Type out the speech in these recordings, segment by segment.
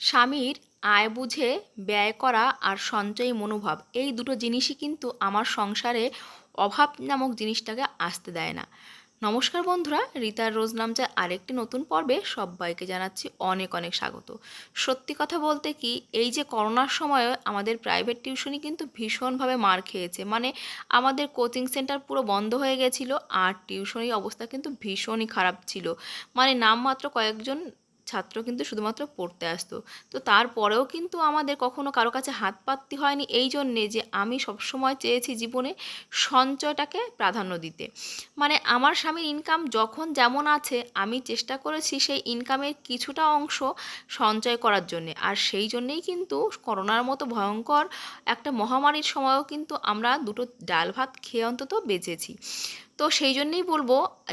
স্বামীর আয় বুঝে ব্যয় করা আর সঞ্চয়ী মনোভাব, এই দুটো জিনিসই কিন্তু আমার সংসারে অভাব নামক জিনিসটাকে আসতে দেয় না। নমস্কার বন্ধুরা, রিতার রোজ নামচার আরেকটি নতুন পর্বে সবাইকে জানাচ্ছি অনেক অনেক স্বাগত। সত্যি কথা বলতে কি, এই যে করোনার সময় আমাদের প্রাইভেট টিউশনই কিন্তু ভীষণভাবে মার খেয়েছে। মানে আমাদের কোচিং সেন্টার পুরো বন্ধ হয়ে গেছিল, আর টিউশনের অবস্থা কিন্তু ভীষণই খারাপ ছিল। মানে নামমাত্র কয়েকজন ছাত্র কিন্তু শুধুমাত্র পড়তে আসতো। তো তারপরেও কিন্তু আমাদের কখনো কারও কাছে হাত পাততে হয়নি এই জন্যে যে আমি সবসময় চেয়েছি জীবনে সঞ্চয়টাকে প্রাধান্য দিতে। মানে আমার স্বামীর ইনকাম যখন যেমন আছে, আমি চেষ্টা করেছি সেই ইনকামের কিছুটা অংশ সঞ্চয় করার জন্যে। আর সেই জন্যেই কিন্তু করোনার মতো ভয়ঙ্কর একটা মহামারীর সময়ও কিন্তু আমরা দুটো ডাল ভাত খেয়ে অন্তত বেঁচেছি। তো সেই জন্যেই বলব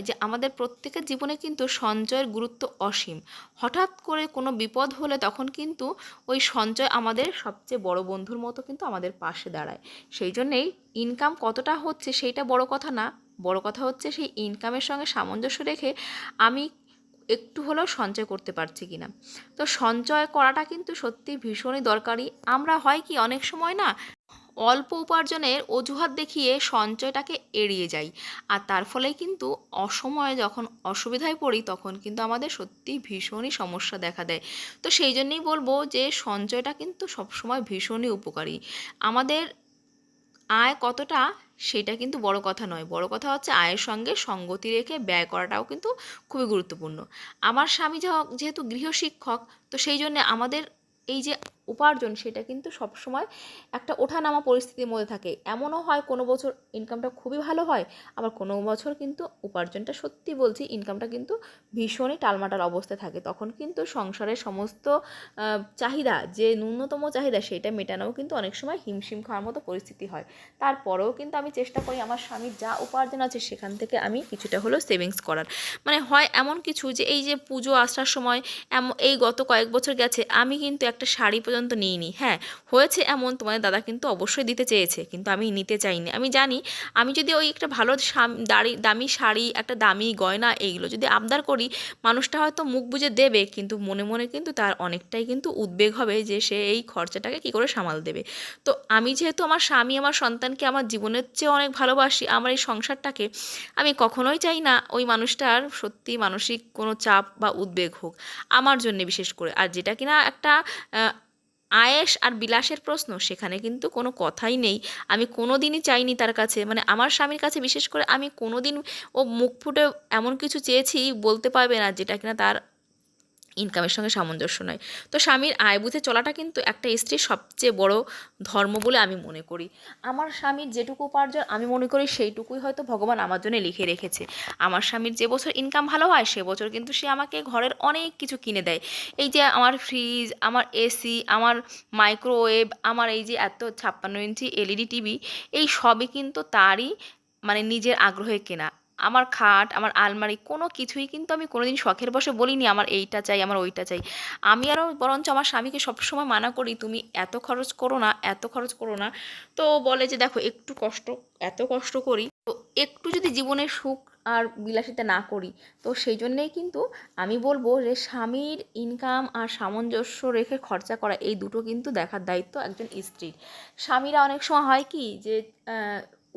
যে আমাদের প্রত্যেকের জীবনে কিন্তু সঞ্চয়ের গুরুত্ব অসীম। হঠাৎ করে কোনো বিপদ হলে তখন কিন্তু ওই সঞ্চয় আমাদের সবচেয়ে বড় বন্ধুর মতো কিন্তু আমাদের পাশে দাঁড়ায়। সেই জন্যেই ইনকাম কতটা হচ্ছে সেইটা বড় কথা না, বড় কথা হচ্ছে সেই ইনকামের সঙ্গে সামঞ্জস্য রেখে আমি একটু হলেও সঞ্চয় করতে পারছি কিনা। তো সঞ্চয় করাটা কিন্তু সত্যি ভীষণই দরকারি। আমরা হয় কি অনেক সময় না অল্প উপার্জনের অজুহাত দেখিয়ে সঞ্চয়টাকে এড়িয়ে যাই। আর তার ফলেই কিন্তু অসময়ে যখন অসুবিধায় পড়ি, তখন কিন্তু আমাদের সত্যি ভীষণই সমস্যা দেখা দেয়। তো সেই জন্যেই বলব যে, সঞ্চয়টা কিন্তু সবসময় ভীষণই উপকারী। আমাদের আয় কতটা, সেটা কিন্তু বড় কথা নয়। বড় কথা হচ্ছে আয়ের সঙ্গে সঙ্গতি রেখে ব্যয় করাটাও কিন্তু খুবই গুরুত্বপূর্ণ। আমার স্বামী যেহেতু গৃহশিক্ষক, তো সেই জন্যে আমাদের এই যে উপার্জন সেটা কিন্তু সবসময় একটা ওঠানামা পরিস্থিতির মধ্যে থাকে। এমনও হয় কোনো বছর ইনকামটা খুবই ভালো হয়, আবার কোনো বছর কিন্তু উপার্জনটা সত্যি বলছি ইনকামটা কিন্তু ভীষণই টালমাটাল অবস্থায় থাকে। তখন কিন্তু সংসারের সমস্ত চাহিদা, যে ন্যূনতম চাহিদা সেটা মেটানোও কিন্তু অনেক সময় হিমশিম খাওয়ার মতো পরিস্থিতি হয়। তারপরেও কিন্তু আমি চেষ্টা করি আমার স্বামীর যা উপার্জন আছে সেখান থেকে আমি কিছুটা হলেও সেভিংস করার। মানে হয় এমন কিছু যে এই যে পুজো আসার সময় এই গত কয়েক বছর গেছে, আমি কিন্তু একটা শাড়ি পর্যন্ত নিইনি। হ্যাঁ হয়েছে এমন, তোমাদের দাদা কিন্তু অবশ্যই দিতে চেয়েছে, কিন্তু আমি নিতে চাইনি। আমি জানি, আমি যদি ওই একটা ভালো দাড়ি, দামি শাড়ি, একটা দামি গয়না এইগুলো যদি আবদার করি, মানুষটা হয়তো মুখ বুঝে দেবে, কিন্তু মনে মনে কিন্তু তার অনেকটাই কিন্তু উদ্বেগ হবে যে সে এই খরচাটাকে কী করে সামাল দেবে। তো আমি যেহেতু আমার স্বামী, আমার সন্তানকে আমার জীবনের চেয়ে অনেক ভালোবাসি, আমার এই সংসারটাকে, আমি কখনোই চাই না ওই মানুষটার সত্যি মানসিক কোনো চাপ বা উদ্বেগ হোক, আমার জন্য বিশেষ করে। আর যেটা কিনা একটা আয়েস আর বিলাসের প্রশ্ন, সেখানে কিন্তু কোনো কথাই নেই। আমি কোনো দিনই চাইনি তার কাছে। মানে আমার স্বামীর কাছে বিশেষ করে আমি কোনো দিন ও মুখ ফুটে এমন কিছু চেয়েছি বলতে পারবে না, যেটা কিনা তার ইনকামের সঙ্গে সামঞ্জস্য নয়। তো স্বামীর আয় বুঝে চলাটা কিন্তু একটা স্ত্রীর সবচেয়ে বড় ধর্ম বলে আমি মনে করি। আমার স্বামীর যেটুকু উপার্জন আমি মনে করি সেইটুকুই হয়তো ভগবান আমার জন্য লিখে রেখেছে। আমার স্বামীর যে বছর ইনকাম ভালো হয়, সে বছর কিন্তু সে আমাকে ঘরের অনেক কিছু কিনে দেয়। এই যে আমার ফ্রিজ আমার এসি আমার মাইক্রোওয়েভ আমার এই যে এত ছাপ্পান্ন ইঞ্চি এলইডি টিভি এই সবই কিন্তু তারই মানে নিজের আগ্রহে কেনা। আমার খাট, আমার আলমারি, কোনো কিছুই কিন্তু আমি কোনোদিন শখের বসে বলিনি আমার এইটা চাই, আমার ওইটা চাই। আমি আরও বরঞ্চ আমার স্বামীকে সবসময় মানা করি, তুমি এত খরচ করো না, এত খরচ করো না। তো বলে যে, দেখো, একটু কষ্ট, এত কষ্ট করি। তো একটু যদি জীবনে সুখ আর বিলাসিতা না করি, তো সেই জন্যেই কিন্তু আমি বলব যে, স্বামীর ইনকাম আর সামঞ্জস্য রেখে খরচা করা, এই দুটো কিন্তু দেখার দায়িত্ব একজন স্ত্রীর। স্বামীরা অনেক সময় হয় কি যে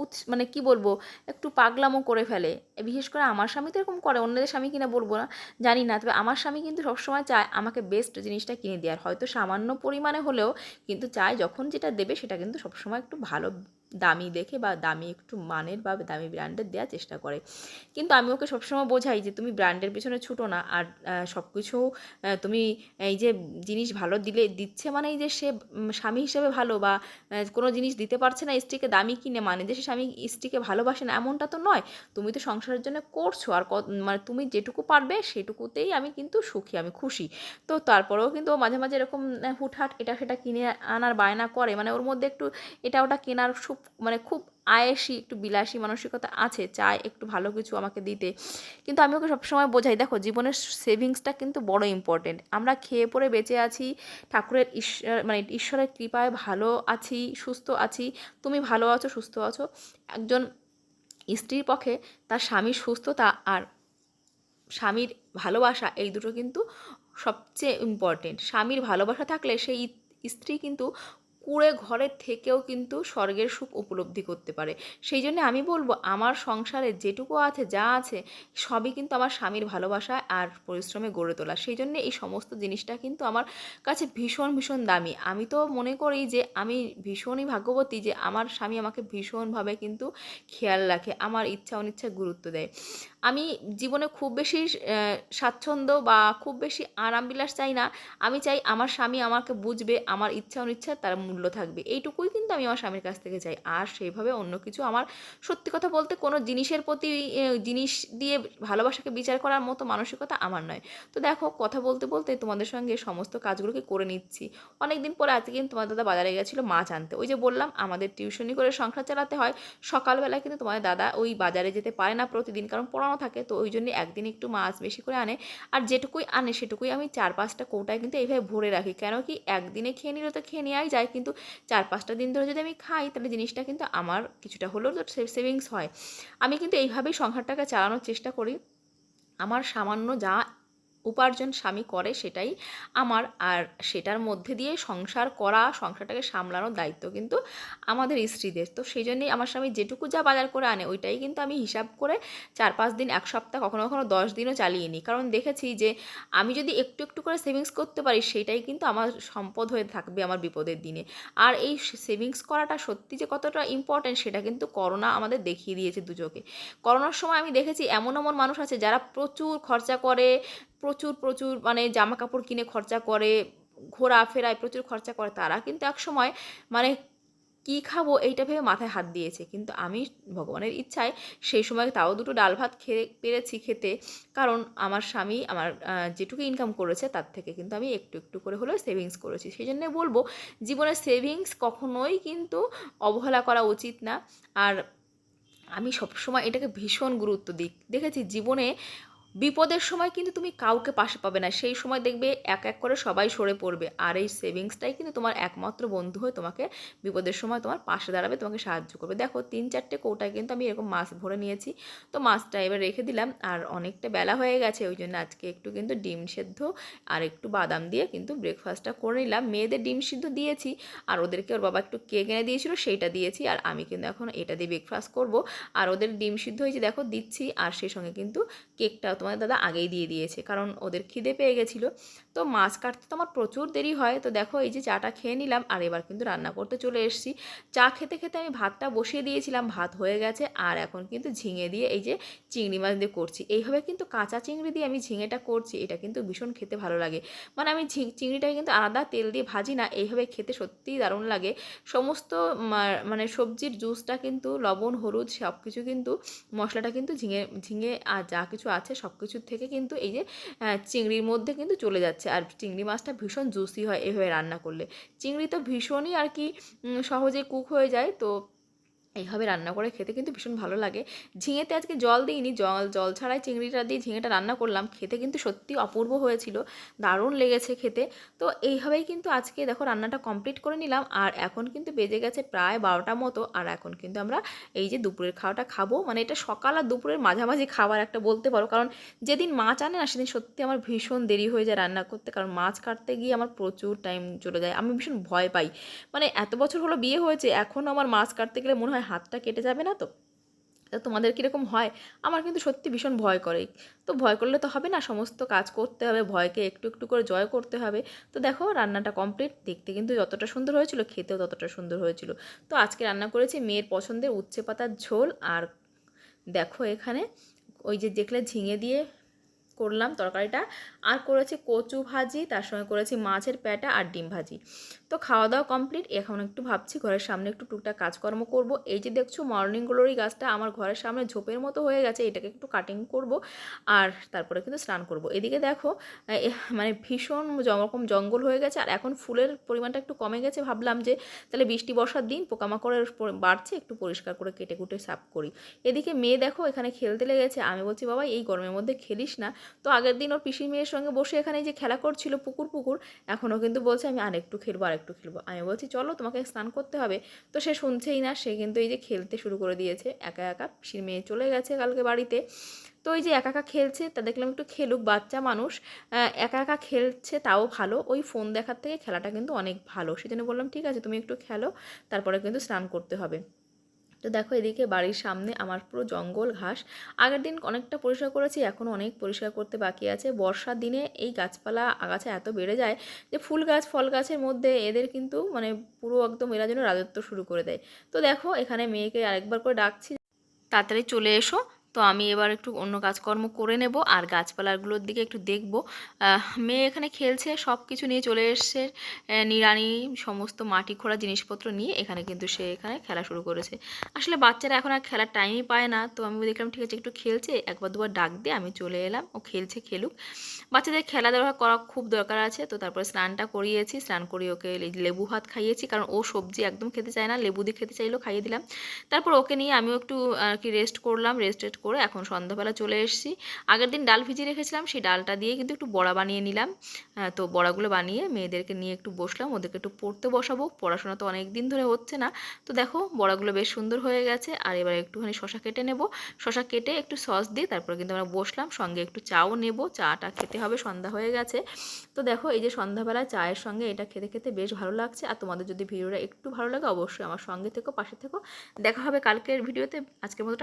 উৎস মানে কি বলব, একটু পাগলামো করে ফেলে। বিশেষ করে আমার স্বামী তো এরকম করে, অন্যদের স্বামী কিনা বলব না, জানি না। তবে আমার স্বামী কিন্তু সবসময় চায় আমাকে বেস্ট জিনিসটা কিনে দেওয়ার। হয়তো সামান্য পরিমাণে হলেও কিন্তু চায়, যখন যেটা দেবে সেটা কিন্তু সবসময় একটু ভালো দামি দেখে বা দামি একটু মানের বা দামি ব্র্যান্ডের দেওয়ার চেষ্টা করে। কিন্তু আমি ওকে সবসময় বোঝাই যে, তুমি ব্র্যান্ডের পিছনে ছুটো না। আর সব কিছু তুমি এই যে জিনিস ভালো দিলে, দিচ্ছে মানে এই যে সে স্বামী হিসেবে ভালো বা কোনো জিনিস দিতে পারছে না স্ত্রীকে দামি কিনে মানে যে সে স্বামী, স্ত্রীকে ভালোবাসে না, এমনটা তো নয়। তুমি তো সংসারের জন্য করছ। আর মানে তুমি যেটুকু পারবে, সেটুকুতেই আমি কিন্তু সুখী, আমি খুশি। তো তারপরেও কিন্তু মাঝে মাঝে এরকম হুটহাট এটা সেটা কিনে আনার বায়না করে। মানে ওর মধ্যে একটু এটা ওটা কেনার সুখ মানে খুব আয়েসি, একটু বিলাসী মানসিকতা আছে, চায় একটু ভালো কিছু আমাকে দিতে। কিন্তু আমি ওকে সবসময় বোঝাই, দেখো, জীবনের সেভিংসটা কিন্তু বড় ইম্পর্টেন্ট আমরা খেয়ে পরে বেঁচে আছি, ঠাকুরের ঈশ্বর মানে ঈশ্বরের কৃপায় ভালো আছি, সুস্থ আছি, তুমি ভালো আছো, সুস্থ আছো। একজন স্ত্রীর পক্ষে তার স্বামীর সুস্থতা আর স্বামীর ভালোবাসা এই দুটো কিন্তু সবচেয়ে ইম্পর্টেন্ট স্বামীর ভালোবাসা থাকলে সেই স্ত্রী কিন্তু কুড়ে ঘরের থেকেও কিন্তু স্বর্গের সুখ উপলব্ধি করতে পারে। সেই জন্য আমি বলব, আমার সংসারে যেটুকু আছে, যা আছে, সবই কিন্তু আমার স্বামীর ভালোবাসা আর পরিশ্রমে গড়ে তোলা। সেই জন্য এই সমস্ত জিনিসটা কিন্তু আমার কাছে ভীষণ ভীষণ দামি। আমি তো মনে করি যে, আমি ভীষণই ভাগ্যবতী যে, আমার স্বামী আমাকে ভীষণভাবে কিন্তু খেয়াল রাখে, আমার ইচ্ছা অনিচ্ছায় গুরুত্ব দেয়। আমি জীবনে খুব বেশি স্বাচ্ছন্দ্য বা খুব বেশি আরামবিলাস চাই না। আমি চাই আমার স্বামী আমাকে বুঝবে, আমার ইচ্ছা, অনিচ্ছা তার মূল্য থাকবে। এইটুকুই কিন্তু আমি আমার স্বামীর কাছ থেকে চাই। আর সেইভাবে অন্য কিছু আমার সত্যি কথা বলতে কোনো জিনিসের প্রতি জিনিস দিয়ে ভালোবাসাকে বিচার করার মতো মানসিকতা আমার নয়। তো দেখো, কথা বলতে বলতে তোমাদের সঙ্গে সমস্ত কাজগুলোকে করে নিচ্ছি? অনেক দিন পরে আজকে কিন্তু তোমার দাদা বাজারে গেছিল মাছ আনতে। ওই যে বললাম, আমাদের টিউশনি করে সংসার চালাতে হয়। সকালবেলা কিন্তু তোমাদের দাদা ওই বাজারে যেতে পারে না প্রতিদিন, কারণ পড়ানো থাকে। তো ওই জন্য একদিন একটু মাছ বেশি করে আনে। আর যেটুকুই আনে সেটুকুই আমি চার পাঁচটা কৌটায় কিন্তু এইভাবে ভরে রাখি। কেন কি একদিনে খেয়ে নিলে তো খেয়ে নেওয়াই যায়, কিন্তু চার পাঁচটা দিন ধরে যদি আমি খাই, তাহলে জিনিসটা কিন্তু আমার কিছুটা হলেও তো সেভিংস হয়। আমি কিন্তু এইভাবেই সংসারটাকে চালানোর চেষ্টা করি। আমার সামান্য যা উপার্জন স্বামী করে সেটাই আমার, আর সেটার মধ্যে দিয়ে সংসার করা, সংসারটাকে সামলানোর দায়িত্ব কিন্তু আমাদের স্ত্রীদের। তো সেই জন্যই আমার স্বামী যেটুকু যা বাজার করে আনে, ওইটাই কিন্তু আমি হিসাব করে চার পাঁচ দিন, এক সপ্তাহ, কখনো কখনো দশ দিনও চালিয়ে নিই। কারণ দেখেছি যে আমি যদি একটু একটু করে সেভিংস করতে পারি, সেটাই কিন্তু আমার সম্পদ হয়ে থাকবে আমার বিপদের দিনে। আর এই সেভিংস করাটা সত্যি যে কতটা ইম্পর্ট্যান্ট সেটা কিন্তু করোনা আমাদের দেখিয়ে দিয়েছে দুচোখে করোনার সময় আমি দেখেছি এমন এমন মানুষ আছে যারা প্রচুর খরচা করে প্রচুর প্রচুর মানে জামা কাপড় কিনে খরচা করে, ঘোরাফেরায় প্রচুর খরচা করে তারা। কিন্তু এক সময় মানে কী খাব এইটা ভেবে মাথায় হাত দিয়েছে। কিন্তু আমি ভগবানের ইচ্ছায় সেই সময় তাও দুটো ডাল ভাত খেয়ে পেরেছি খেতে। কারণ আমার স্বামী আমার যেটুকু ইনকাম করেছে তার থেকে কিন্তু আমি একটু একটু করে হলেও সেভিংস করেছি। সেই জন্য বলব, জীবনের সেভিংস কখনোই কিন্তু অবহেলা করা উচিত না। আর আমি সবসময় এটাকে ভীষণ গুরুত্ব দিই। দেখেছি জীবনে বিপদের সময় কিন্তু তুমি কাউকে পাশে পাবে না। সেই সময় দেখবে এক এক করে সবাই সরে পড়বে। আর এই সেভিংসটাই কিন্তু তোমার একমাত্র বন্ধু হয়ে তোমাকে বিপদের সময় তোমার পাশে দাঁড়াবে, তোমাকে সাহায্য করবে। দেখো, তিন চারটে কৌটায় কিন্তু আমি এরকম মাছ ভরে নিয়েছি। তো মাছটা এবার রেখে দিলাম আর অনেকটা বেলা হয়ে গেছে, ওই জন্য আজকে একটু কিন্তু ডিম সেদ্ধ আর একটু বাদাম দিয়ে কিন্তু ব্রেকফাস্টটা করে নিলাম। মেয়েদের ডিম সিদ্ধ দিয়েছি আর ওদেরকে ওর বাবা একটু কেক এনে দিয়েছিল, সেইটা দিয়েছি আর আমি কিন্তু এখন এটা দিয়ে ব্রেকফাস্ট করব। আর ওদের ডিম সিদ্ধ হয়েছে, দেখো, দিচ্ছি আর সেই সঙ্গে কিন্তু কেকটা তোমাদের দাদা আগেই দিয়ে দিয়েছে। কারণ ওদের খিদে পেয়ে গেছিল। তো মাছ কাটতে তো আমার প্রচুর দেরি হয়। তো দেখো এই যে চাটা খেয়ে নিলাম আর এবার কিন্তু রান্না করতে চলে এসেছি। চা খেতে খেতে আমি ভাতটা বসিয়ে দিয়েছিলাম, ভাত হয়ে গেছে আর এখন কিন্তু ঝিঙে দিয়ে এই যে চিংড়ি মাছ দিয়ে করছি। এইভাবে কিন্তু কাঁচা চিংড়ি দিয়ে আমি ঝিঙেটা করছি, এটা কিন্তু ভীষণ খেতে ভালো লাগে। মানে আমি চিংড়িটাকে কিন্তু আলাদা তেল দিয়ে ভাজি না, এইভাবে খেতে সত্যিই দারুণ লাগে। সমস্ত মানে সবজির জুসটা কিন্তু লবণ, হলুদ সব কিছু কিন্তু মশলাটা কিন্তু ঝিঙে ঝিঙে আর যা কিছু আছে সব কিছুর থেকে কিন্তু এই যে চিংড়ির মধ্যে কিন্তু চলে যাচ্ছে। আর চিংড়ি মাছটা ভীষণ জুসি হয় এভাবে রান্না করলে। চিংড়ি তো ভীষণই আর কি সহজে কুক হয়ে যায়, তো এইভাবে রান্না করে খেতে কিন্তু ভীষণ ভালো লাগে। ঝিঙেতে আজকে জল দিইনি, জল জল ছাড়াই চিংড়িটা দিয়ে ঝিঙেটা রান্না করলাম। খেতে কিন্তু সত্যি অপূর্ব হয়েছিল, দারুণ লেগেছে খেতে। তো এইভাবেই কিন্তু আজকে দেখো রান্নাটা কমপ্লিট করে নিলাম। আর এখন কিন্তু বেজে গেছে প্রায় বারোটা মতো। আর এখন কিন্তু আমরা এই যে দুপুরের খাওয়াটা খাব। মানে এটা সকাল আর দুপুরের মাঝামাঝি খাবার একটা বলতে পারো। কারণ যেদিন মাছ আনে না, সেদিন সত্যি আমার ভীষণ দেরি হয়ে যায় রান্না করতে। কারণ মাছ কাটতে গিয়ে আমার প্রচুর টাইম চলে যায়। আমি ভীষণ ভয় পাই। মানে এত বছর হলো বিয়ে হয়েছে। এখনও আমার মাছ কাটতে গেলে মনে হয় হয় হাতটা কেটে যাবে না তো? তা তোমাদের কীরকম হয়? আমার কিন্তু সত্যি ভীষণ ভয় করে। তো ভয় করলে তো হবে না, সমস্ত কাজ করতে হবে, ভয়কে একটু একটু করে জয় করতে হবে। তো দেখো, রান্নাটা কমপ্লিট দেখতে কিন্তু যতটা সুন্দর হয়েছিল, খেতেও ততটা সুন্দর হয়েছিল। তো আজকে রান্না করেছি মেয়ের পছন্দের উচ্ছে পাতার ঝোল। আর দেখো এখানে, ওই যে দেখলে ঝিঙে দিয়ে করলাম তরকারিটা। আর করেছি কচু ভাজি, তার সঙ্গে করেছি মাছের প্যাটা আর ডিম ভাজি। তো খাওয়া দাওয়া কমপ্লিট, এখন একটু ভাবছি ঘরের সামনে একটু টুকটাক কাজকর্ম করব। এই যে দেখছ মর্নিং গ্লোরি গাছটা আমার ঘরের সামনে ঝোপের মতো হয়ে গেছে, এটাকে একটু কাটিং করব আর তারপরে কিন্তু স্নান করব। এদিকে দেখো মানে ভীষণ রকম জঙ্গল হয়ে গেছে, আর এখন ফুলের পরিমাণটা একটু কমে গেছে, ভাবলাম যে তাহলে বৃষ্টি বর্ষার দিন পোকামাকড়ের বাড়ছে, একটু পরিষ্কার করে কেটে কুটে সাফ করি। এদিকে মেয়ে দেখো এখানে খেলতে লেগেছে, আমি বলছি, বাবা, এই গরমের মধ্যে খেলিস না। তো আগের দিন ওর পিসির মেয়ের সঙ্গে বসে এখানে যে খেলা করছিল পুকুর পুকুর, এখনও কিন্তু বলছে, আমি আরেকটু খেলব আরেকটু খেলব। আমি বলছি, চলো, তোমাকে স্নান করতে হবে। তো সে শুনছেই না, সে কিন্তু এই যে খেলতে শুরু করে দিয়েছে, একা একা পিসির মেয়ে চলে গেছে কালকে বাড়িতে। তো ওই যে একা একা খেলছে, তা দেখলাম একটু খেলুক বাচ্চা মানুষ একা একা খেলছে তাও ভালো, ওই ফোন দেখার থেকে খেলাটা কিন্তু অনেক ভালো। সেজন্য বললাম, ঠিক আছে, তুমি একটু খেলো, তারপরে কিন্তু স্নান করতে হবে। তো দেখো এদিকে বাড়ির সামনে আমার পুরো জঙ্গল ঘাস। আগের দিন অনেকটা পরিষ্কার করেছি এখন অনেক পরিষ্কার করতে বাকি আছে। বর্ষার দিনে এই গাছপালা আগাছা এত বেড়ে যায় যে ফুল গাছ, ফল গাছের মধ্যে এদের কিন্তু মানে পুরো একদম এরা যেন রাজত্ব শুরু করে দেয়। তো দেখো এখানে মেয়েকে আরেকবার করে ডাকছি। তাড়াতাড়ি চলে এসো তো আমি এবার একটু অন্য কাজকর্ম করে নেব আর গাছপালাগুলোর দিকে একটু দেখব। মেয়ে এখানে খেলছে সব কিছু নিয়ে চলে এসছে। নিড়ানি, সমস্ত মাটি খোঁড়া জিনিসপত্র নিয়ে এখানে কিন্তু সে এখানে খেলা শুরু করেছে। আসলে বাচ্চারা এখন আর খেলার টাইমই পায় না, তো আমি দেখলাম, ঠিক আছে, একটু খেলছে, একবার দুবার ডাক দিয়ে আমি চলে এলাম, ও খেলছে, খেলুক। বাচ্চাদের খেলাধুলা করা খুব দরকার আছে, তো তারপরে স্নানটা করিয়েছি, স্নান করিয়ে ওকে লেবু ভাত খাইয়েছি, কারণ ও সবজি একদম খেতে চায় না, লেবু দিয়ে খেতে চাইলেও খাইয়ে দিলাম। তারপর ওকে নিয়ে আমিও একটু আর কি রেস্ট করলাম রেস্ট করে এখন সন্ধ্যাবেলা চলে এসেছি। আগের দিন ডাল ভিজিয়ে রেখেছিলাম, সেই ডালটা দিয়ে কিন্তু একটু বড়া বানিয়ে নিলাম। তো বড়াগুলো বানিয়ে মেয়েদেরকে নিয়ে একটু বসলাম, ওদেরকে একটু পড়তে বসাবো। পড়াশোনা তো অনেক দিন ধরে হচ্ছে না। তো দেখো, বড়াগুলো বেশ সুন্দর হয়ে গেছে। আর এবার একটুখানি শশা কেটে নেব। শশা কেটে একটু সস দিয়ে তারপরে কিন্তু আমরা বসলাম। সঙ্গে একটু চাও নেব। চাটা খেতে হবে, সন্ধ্যা হয়ে গেছে। তো দেখো, এই যে সন্ধ্যাবেলা চায়ের সঙ্গে এটা খেতে খেতে বেশ ভালো লাগছে। আর তোমাদের যদি ভিডিওটা একটু ভালো লাগে, অবশ্যই আমার সঙ্গে থেকো, পাশে থেকো। দেখা হবে কালকের ভিডিওতে। আজকের মতো